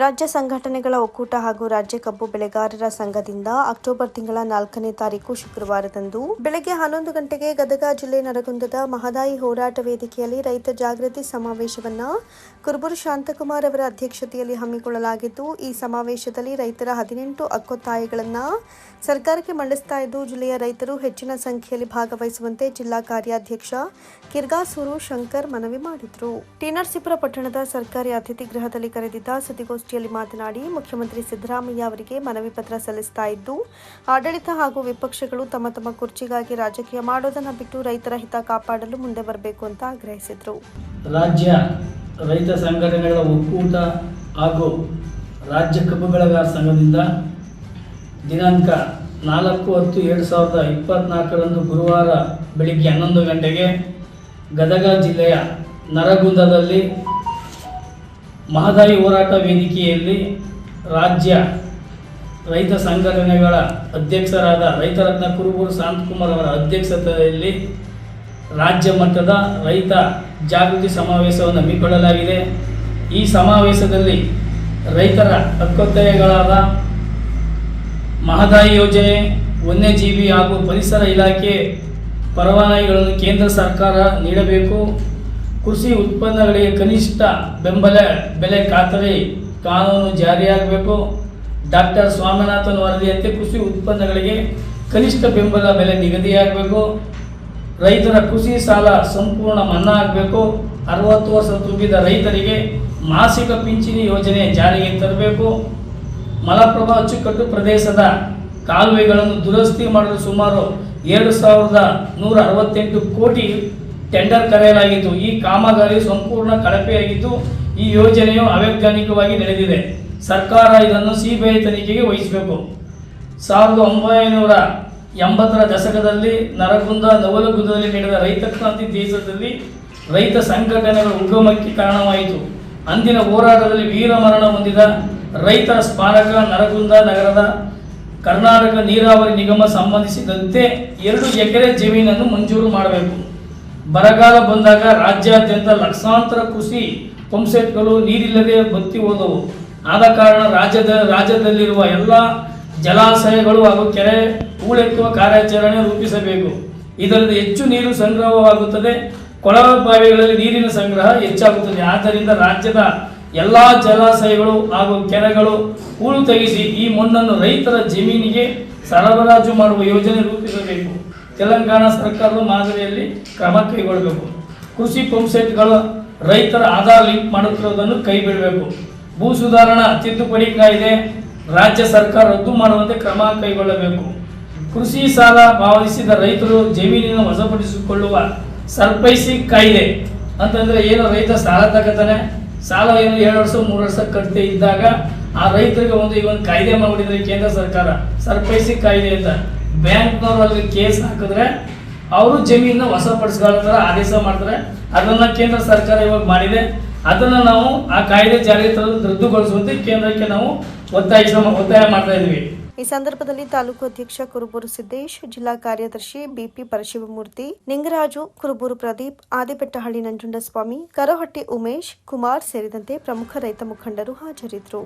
ರಾಜ್ಯ ಸಂಘಟನೆಗಳ ಒಕ್ಕೂಟ ಹಾಗೂ ರಾಜ್ಯ ಕಬ್ಬು ಬೆಳೆಗಾರರ ಸಂಘದಿಂದ ಅಕ್ಟೋಬರ್ ತಿಂಗಳ ನಾಲ್ಕನೇ ತಾರೀಕು ಶುಕ್ರವಾರದಂದು ಬೆಳಗ್ಗೆ ಹನ್ನೊಂದು ಗಂಟೆಗೆ ಗದಗ ಜಿಲ್ಲೆ ನರಗುಂದದ ಮಹದಾಯಿ ಹೋರಾಟ ವೇದಿಕೆಯಲ್ಲಿ ರೈತ ಜಾಗೃತಿ ಸಮಾವೇಶವನ್ನು ಕುರುಬೂರು ಶಾಂತಕುಮಾರ್ ಅವರ ಅಧ್ಯಕ್ಷತೆಯಲ್ಲಿ ಹಮ್ಮಿಕೊಳ್ಳಲಾಗಿದ್ದು, ಈ ಸಮಾವೇಶದಲ್ಲಿ ರೈತರ ಹದಿನೆಂಟು ಅಕ್ಕೊತ್ತಾಯಗಳನ್ನು ಸರ್ಕಾರಕ್ಕೆ ಮಂಡಿಸ್ತಾ ಇದ್ದು, ಜಿಲ್ಲೆಯ ರೈತರು ಹೆಚ್ಚಿನ ಸಂಖ್ಯೆಯಲ್ಲಿ ಭಾಗವಹಿಸುವಂತೆ ಜಿಲ್ಲಾ ಕಾರ್ಯಾಧ್ಯಕ್ಷ ಕಿರ್ಗಾಸೂರು ಶಂಕರ್ ಮನವಿ ಮಾಡಿದರು. ಟಿ ಪಟ್ಟಣದ ಸರ್ಕಾರಿ ಅತಿಥಿ ಗೃಹದಲ್ಲಿ ಕರೆದಿದ್ದ ಸುದ್ದಿಗೋಷ್ಠಿಯಲ್ಲಿ ಮಾತನಾಡಿ ಮುಖ್ಯಮಂತ್ರಿ ಸಿದ್ದರಾಮಯ್ಯ ಅವರಿಗೆ ಮನವಿ ಪತ್ರ ಸಲ್ಲಿಸ್ತಾ ಇದ್ದು, ಆಡಳಿತ ಹಾಗೂ ವಿಪಕ್ಷಗಳು ತಮ್ಮ ತಮ್ಮ ಕುರ್ಚಿಗಾಗಿ ರಾಜಕೀಯ ಮಾಡೋದನ್ನು ಬಿಟ್ಟು ರೈತರ ಹಿತ ಕಾಪಾಡಲು ಮುಂದೆ ಬರಬೇಕು ಅಂತ ಆಗ್ರಹಿಸಿದರು. ರಾಜ್ಯ ರೈತ ಸಂಘಟನೆಗಳ ಒಕ್ಕೂಟ ಹಾಗೂ ರಾಜ್ಯ ಕಬ್ಬು ಬೆಳೆಗಾರ ಸಂಘದಿಂದ ದಿನಾಂಕ ನಾಲ್ಕು ಹತ್ತು ಎರಡು ಸಾವಿರದ ಇಪ್ಪತ್ತ್ನಾಲ್ಕರಂದು ಗುರುವಾರ ಬೆಳಿಗ್ಗೆ ಹನ್ನೊಂದು ಗಂಟೆಗೆ ಗದಗ ಜಿಲ್ಲೆಯ ನರಗುಂದದಲ್ಲಿ ಮಹದಾಯಿ ಹೋರಾಟ ವೇದಿಕೆಯಲ್ಲಿ ರಾಜ್ಯ ರೈತ ಸಂಘಟನೆಗಳ ಅಧ್ಯಕ್ಷರಾದ ರೈತರತ್ನ ಕುರುಬೂರು ಶಾಂತಕುಮಾರ್ ಅವರ ಅಧ್ಯಕ್ಷತೆಯಲ್ಲಿ ರಾಜ್ಯ ಮಟ್ಟದ ರೈತ ಜಾಗೃತಿ ಸಮಾವೇಶವನ್ನು ಹಮ್ಮಿಕೊಳ್ಳಲಾಗಿದೆ. ಈ ಸಮಾವೇಶದಲ್ಲಿ ರೈತರ ಹಕ್ಕೊತ್ತಾಯಗಳಾದ ಮಹದಾಯಿ ಯೋಜನೆ, ವನ್ಯಜೀವಿ ಹಾಗೂ ಪರಿಸರ ಇಲಾಖೆ ಪರವಾನಗಿಗಳನ್ನು ಕೇಂದ್ರ ಸರ್ಕಾರ ನೀಡಬೇಕು. ಕೃಷಿ ಉತ್ಪನ್ನಗಳಿಗೆ ಕನಿಷ್ಠ ಬೆಂಬಲ, ಬೆಲೆ ಖಾತರಿ ಕಾನೂನು ಜಾರಿಯಾಗಬೇಕು. ಡಾಕ್ಟರ್ ಸ್ವಾಮಿನಾಥನ್ ವರದಿಯಂತೆ ಕೃಷಿ ಉತ್ಪನ್ನಗಳಿಗೆ ಕನಿಷ್ಠ ಬೆಂಬಲ, ಬೆಲೆ ನಿಗದಿಯಾಗಬೇಕು. ರೈತರ ಕೃಷಿ ಸಾಲ ಸಂಪೂರ್ಣ ಮನ್ನಾ ಆಗಬೇಕು ಅರವತ್ತು ವರ್ಷ ತುಂಬಿದ ರೈತರಿಗೆ ಮಾಸಿಕ ಪಿಂಚಣಿ ಯೋಜನೆ ಜಾರಿಗೆ ತರಬೇಕು. ಮಲಪ್ರಭಾ ಅಚ್ಚುಕಟ್ಟು ಪ್ರದೇಶದ ಕಾಲುವೆಗಳನ್ನು ದುರಸ್ತಿ ಮಾಡಲು ಸುಮಾರು ಎರಡು ಸಾವಿರದ ನೂರ ಅರವತ್ತೆಂಟು ಕೋಟಿ ಟೆಂಡರ್ ಕರೆಯಲಾಗಿತ್ತು. ಈ ಕಾಮಗಾರಿ ಸಂಪೂರ್ಣ ಕಳಪೆಯಾಗಿದ್ದು, ಈ ಯೋಜನೆಯು ಅವೈಜ್ಞಾನಿಕವಾಗಿ ನಡೆದಿದೆ. ಸರ್ಕಾರ ಇದನ್ನು ಸಿಬಿಐ ತನಿಖೆಗೆ ವಹಿಸಬೇಕು. ಸಾವಿರದ ಒಂಬೈನೂರ ಎಂಬತ್ತರ ದಶಕದಲ್ಲಿ ನರಗುಂದ ನವಲಗುಂದದಲ್ಲಿ ನಡೆದ ರೈತ ಕ್ರಾಂತಿ ದೇಶದಲ್ಲಿ ರೈತ ಸಂಘಟನೆಗಳ ಉಗಮಕ್ಕೆ ಕಾರಣವಾಯಿತು. ಅಂದಿನ ಹೋರಾಟದಲ್ಲಿ ವೀರಮರಣ ಹೊಂದಿದ ರೈತರ ಸ್ಮಾರಕ ನರಗುಂದ ನಗರದ ಕರ್ನಾಟಕ ನೀರಾವರಿ ನಿಗಮ ಸಂಬಂಧಿಸಿದಂತೆ ಎರಡು ಎಕರೆ ಜಮೀನನ್ನು ಮಂಜೂರು ಮಾಡಬೇಕು. ಬರಗಾಲ ಬಂದಾಗ ರಾಜ್ಯಾದ್ಯಂತ ಲಕ್ಷಾಂತರ ಕೃಷಿ ಪಂಪ್ಸೆಟ್ಗಳು ನೀರಿಲ್ಲದೆ ಬತ್ತಿ ಹೋದವು. ಆದ ಕಾರಣ ರಾಜ್ಯದ, ರಾಜ್ಯದಲ್ಲಿರುವ ಎಲ್ಲ ಜಲಾಶಯಗಳು ಹಾಗೂ ಕೆರೆ ಹೂಳೆತ್ತುವ ಕಾರ್ಯಾಚರಣೆ ರೂಪಿಸಬೇಕು. ಇದರಿಂದ ಹೆಚ್ಚು ನೀರು ಸಂಗ್ರಹವಾಗುತ್ತದೆ. ಕೊಳವೆ ಬಾವಿಗಳಲ್ಲಿ ನೀರಿನ ಸಂಗ್ರಹ ಹೆಚ್ಚಾಗುತ್ತದೆ. ಆದ್ದರಿಂದ ರಾಜ್ಯದ ಎಲ್ಲ ಜಲಾಶಯಗಳು ಹಾಗೂ ಕೆರೆಗಳು ಹೂಳು ತೆಗೆಸಿ ಈ ಮಣ್ಣನ್ನು ರೈತರ ಜಮೀನಿಗೆ ಸರಬರಾಜು ಮಾಡುವ ಯೋಜನೆ ರೂಪಿಸಬೇಕು. ತೆಲಂಗಾಣ ಸರ್ಕಾರದ ಮಾದರಿಯಲ್ಲಿ ಕ್ರಮ ಕೈಗೊಳ್ಳಬೇಕು. ಕೃಷಿ ಪಂಪ್ಸೆಟ್ಗಳು ರೈತರ ಆಧಾರ್ ಲಿಂಕ್ ಮಾಡುತ್ತಿರುವುದನ್ನು ಕೈ ಬಿಡಬೇಕು ಭೂ ಸುಧಾರಣಾ ತಿದ್ದುಪಡಿ ಕಾಯ್ದೆ ರಾಜ್ಯ ಸರ್ಕಾರ ರದ್ದು ಮಾಡುವಂತೆ ಕ್ರಮ ಕೈಗೊಳ್ಳಬೇಕು. ಕೃಷಿ ಸಾಲ ಪಾವತಿಸಿದ ರೈತರು ಜಮೀನಿನ ವಶಪಡಿಸಿಕೊಳ್ಳುವ ಸರ್ಪೈಸಿ ಕಾಯ್ದೆ. ಅಂತಂದ್ರೆ ಏನು ರೈತ ಸಾಲ ತಗತಾನೆ? ಸಾಲ ಏನು ಎರಡು ವರ್ಷ, ಮೂರು ವರ್ಷ ಕಟ್ಟದೆ ಇದ್ದಾಗ ಆ ರೈತರಿಗೆ ಒಂದು ಈ ಒಂದು ಕಾಯ್ದೆ ಮಾಡಿಬಿಟ್ಟಿದ್ರೆ ಕೇಂದ್ರ ಸರ್ಕಾರ. ಸರ್ಪೈಸಿ ಕಾಯ್ದೆ ಅಂತ. ಬ್ಯಾಂಕ್ನವ್ರು ಅಲ್ಲಿ ಕೇಸ್ ಹಾಕಿದ್ರೆ ಅವರು ಜಮೀನ ವಶಪಡಿಸ್ಕೊಳ್ಳೋ ಥರ ಆದೇಶ ಮಾಡ್ತಾರೆ. ಅದನ್ನ ಕೇಂದ್ರ ಸರ್ಕಾರ ಇವಾಗ ಮಾಡಿದೆ. ಅದನ್ನ ನಾವು ಆ ಕಾಯ್ದೆ ಜಾರಿಗೆ ತರಲು ರದ್ದುಗೊಳಿಸುವಂತೆ ಕೇಂದ್ರಕ್ಕೆ ನಾವು ಒತ್ತಾಯಿಸ ಒತ್ತಾಯ ಮಾಡ್ತಾ ಇದ್ವಿ ಈ ಸಂದರ್ಭದಲ್ಲಿ ತಾಲೂಕು ಅಧ್ಯಕ್ಷ ಕುರುಬೂರು ಸಿದ್ದೇಶ್, ಜಿಲ್ಲಾ ಕಾರ್ಯದರ್ಶಿ ಬಿಪಿ ಪರಶಿವಮೂರ್ತಿ, ನಿಂಗರಾಜು, ಕುರುಬೂರು ಪ್ರದೀಪ್ ಆದಿಬೆಟ್ಟಹಳ್ಳಿ ನಂಜುಂಡಸ್ವಾಮಿ, ಕರಹಟ್ಟಿ ಉಮೇಶ್, ಕುಮಾರ್ ಸೇರಿದಂತೆ ಪ್ರಮುಖ ರೈತ ಮುಖಂಡರು ಹಾಜರಿದ್ದರು.